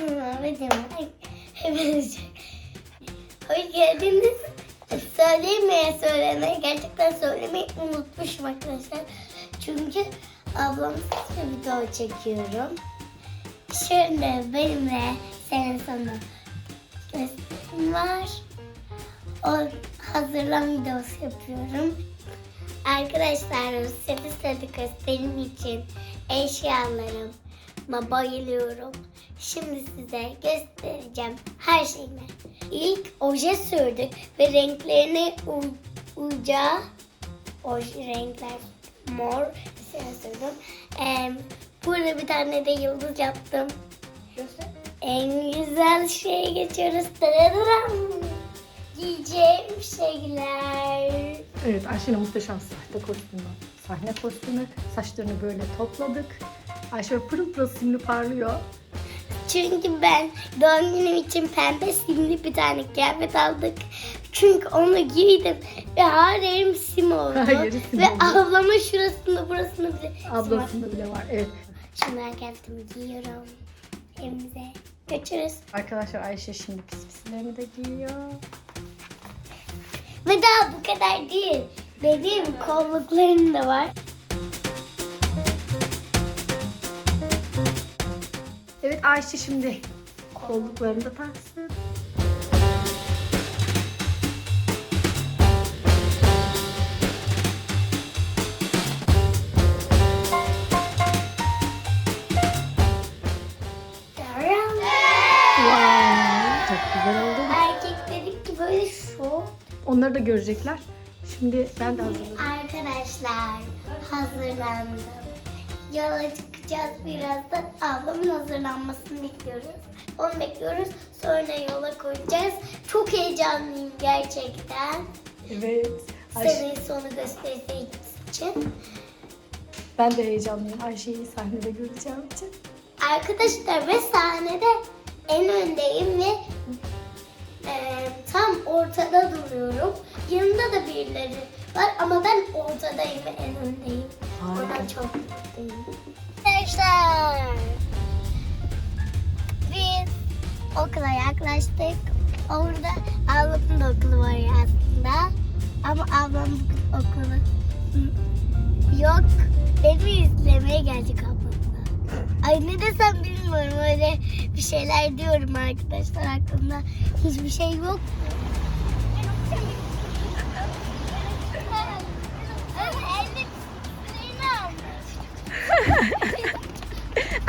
geldiniz videoma. Hoş geldiniz. Söylemeye söylemeye gerçekten söylemeyi unutmuşum arkadaşlar. Çünkü ablam bir video çekiyorum. Şimdi benimle senin sonu gösterim var. O hazırlan videosu yapıyorum. Arkadaşlar seni seni gösterim için eşyalarıma bayılıyorum. Şimdi size göstereceğim her şeyini. İlk oje sürdük ve renklerini uy- uyacağı oje renkler mor mesela sürdüm. Ee, burada bir tane de yıldız yaptım. En güzel şeye geçiyoruz. Tararam. Giyeceğim şeyler. Evet Ayşe'nin muhteşem sahte kostümü. Sahne kostümü. Saçlarını böyle topladık. Ayşe pırıl pırıl simli parlıyor. Çünkü ben doğum günüm için pembe simli bir tane kıyafet aldık. Çünkü onu giydim ve her yerim sim oldu. Her yeri sim ve oldu. ablama şurasını burasını bile. Ablasında bile var. Evet. Şimdi kıyafetimi giyiyorum. Evimize götürürüz. Arkadaşlar Ayşe şimdi pis pislerini de giyiyor. Ve daha bu kadar değil. Benim kolluklarım da var. Evet Ayşe şimdi kolluklarını da taksın. Çok güzel oldu. Erkek dedik ki böyle şu. Onları da görecekler. Şimdi ben de hazırladım. Arkadaşlar hazırlandım. Yola çıkacağız birazdan. Ablamın hazırlanmasını bekliyoruz. Onu bekliyoruz. Sonra yola koyacağız. Çok heyecanlıyım gerçekten. Evet. Senin sonu göstereceği için. ben de heyecanlıyım. Ayşe'yi sahnede göreceğim için. Arkadaşlar ve sahnede en öndeyim ve e, tam ortada duruyorum. Yanında da birileri var ama ben ortadayım en öndeyim. Oradan çok mutluyum. Arkadaşlar biz okula yaklaştık. Orada ablamın da okulu var aslında. Ama ablam okulu yok. Beni izlemeye gelecek ablamla. Ay ne desem bilmiyorum öyle bir şeyler diyorum arkadaşlar aklımda hiçbir şey yok.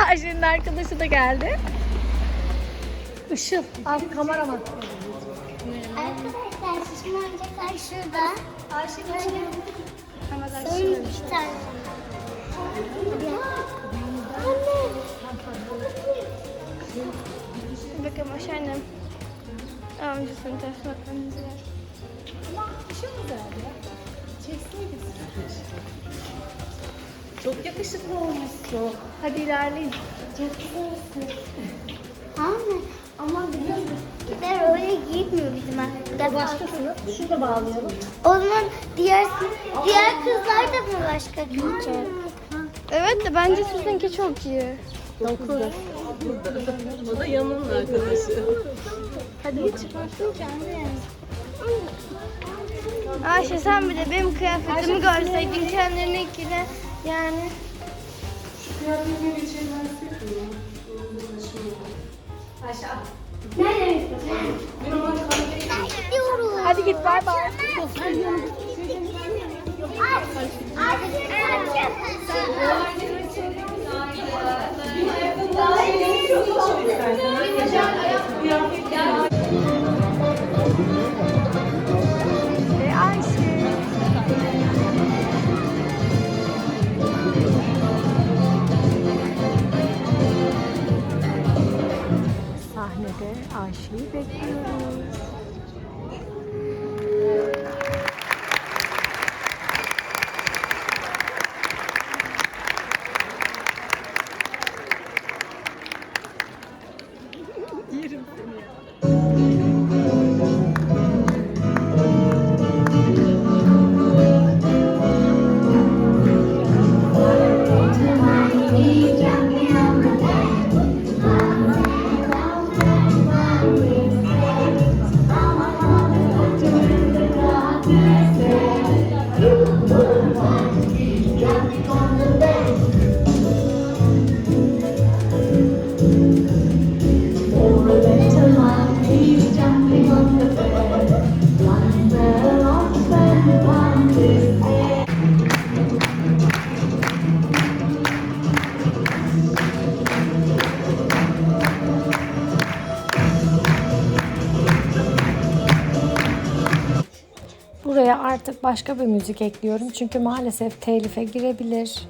Ayşe'nin arkadaşı da geldi. Işıl, al kameraman. Arkadaşlar şişman oyuncaklar şurada. Ayşe Son iki tane. Anne. Bakın hoş annem. Amcasının teslim etmemiz var. Çok yakışıklı olmuşsun. Hadi ilerleyin. Anne ama bizim gider öyle giymiyor bizim arkadaşlar. Başkasını şurada bağlayalım. O zaman diğer diğer kızlar da mı başka giyecek? Evet de bence sizinki çok iyi. Güzel. O da yanının arkadaşı. Hadi geç. Ayşe sen bir de benim kıyafetimi görseydin kendininkine yani. Gidiyoruz. Hadi git bay bay. Ve Yerim seni ya. Artık başka bir müzik ekliyorum. Çünkü maalesef telife girebilir.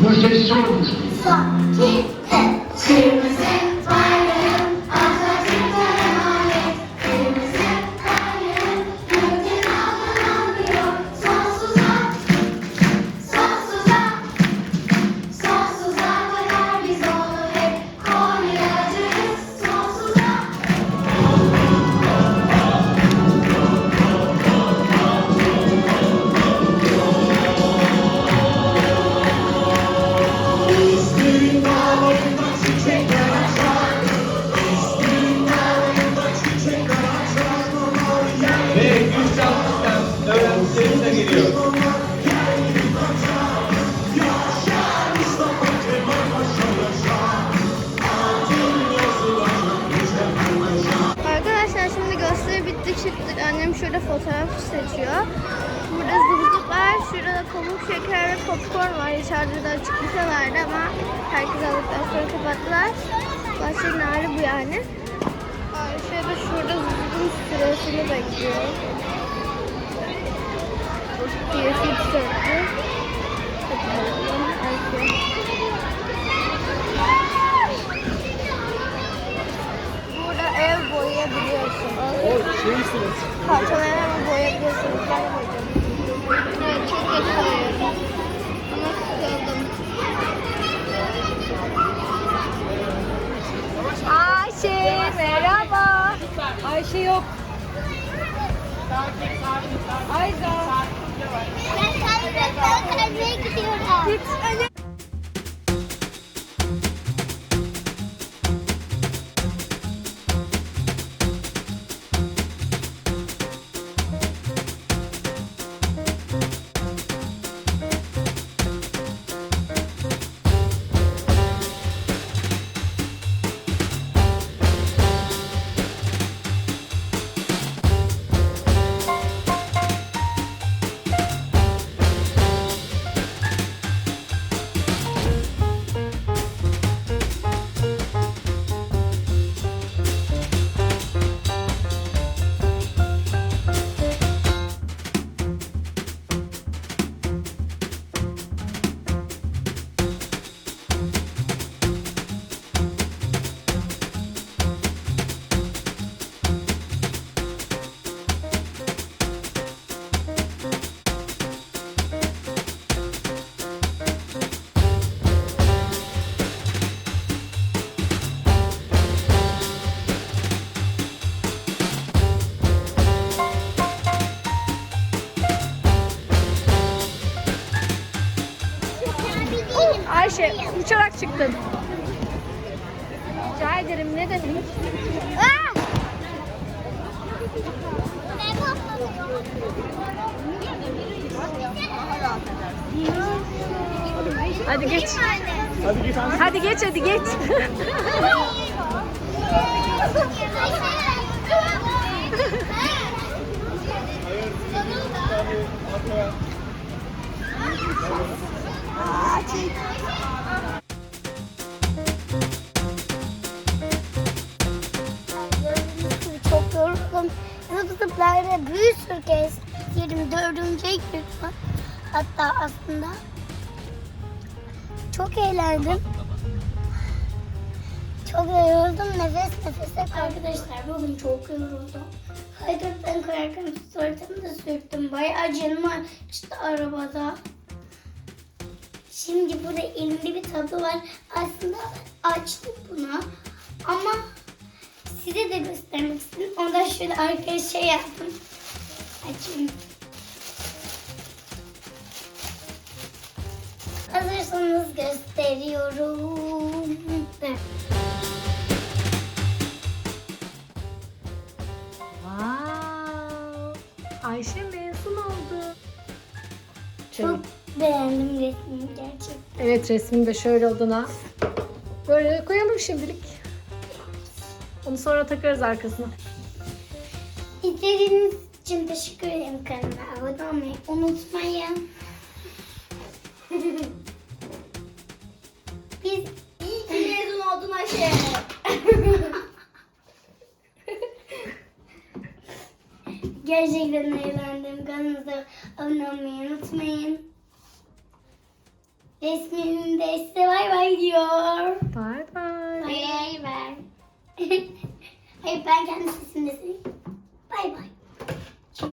nos deixamos. Só que... fotoğraf seçiyor. Burada zıvızlıklar, şurada da pamuk şeker ve popcorn var. İçeride de açık büfe vardı ama herkes aldıktan sonra kapattılar. Bahçenin hali bu yani. Ayşe de şurada zıvızın sırasını bekliyor. Bakalım Ayşe. Burada ev boyayabiliyorsunuz. O şey Parçalayarak boyayabiliyorsunuz. Ben de boyayacağım. Evet çok kötü boyuyorum. Ama sıkıldım. Ayşe merhaba. Ayşe yok. Ayza. Ben kaybettim. Kaybetmeye gidiyorum. Ayşe uçarak çıktın. ederim ne? Aa! Ne patlatıyor? Hadi geç. Hadi geç hadi geç. bir sürü kez yerim dördüncüye girdim. Hatta aslında çok eğlendim. Çok yoruldum. Nefes nefese Arkadaşlar bugün çok yoruldum. Kaydıktan koyarken suratımı da sürttüm. Bayağı canım açtı arabada. Şimdi burada elimde bir tablo var. Aslında açtık bunu. Ama size de göstermek istedim. Ondan şöyle arkaya şey yaptım. Açayım. Hazırsanız gösteriyorum. Wow. Ayşe mezun oldu. Çok beğendim resmini gerçekten. Evet resmini de şöyle odana böyle koyalım şimdilik. Onu sonra takarız arkasına. İzlediğiniz için teşekkür ederim kanalıma abone olmayı unutmayın. Biz iyi ki mezun oldun Ayşe. Gerçekten eğlendim. Kanalımıza abone olmayı unutmayın. Resminin de size bay bay diyor. Bye bye. Bay bay ben. Hayır ben kendi sesimde söyleyeyim. Bay bay.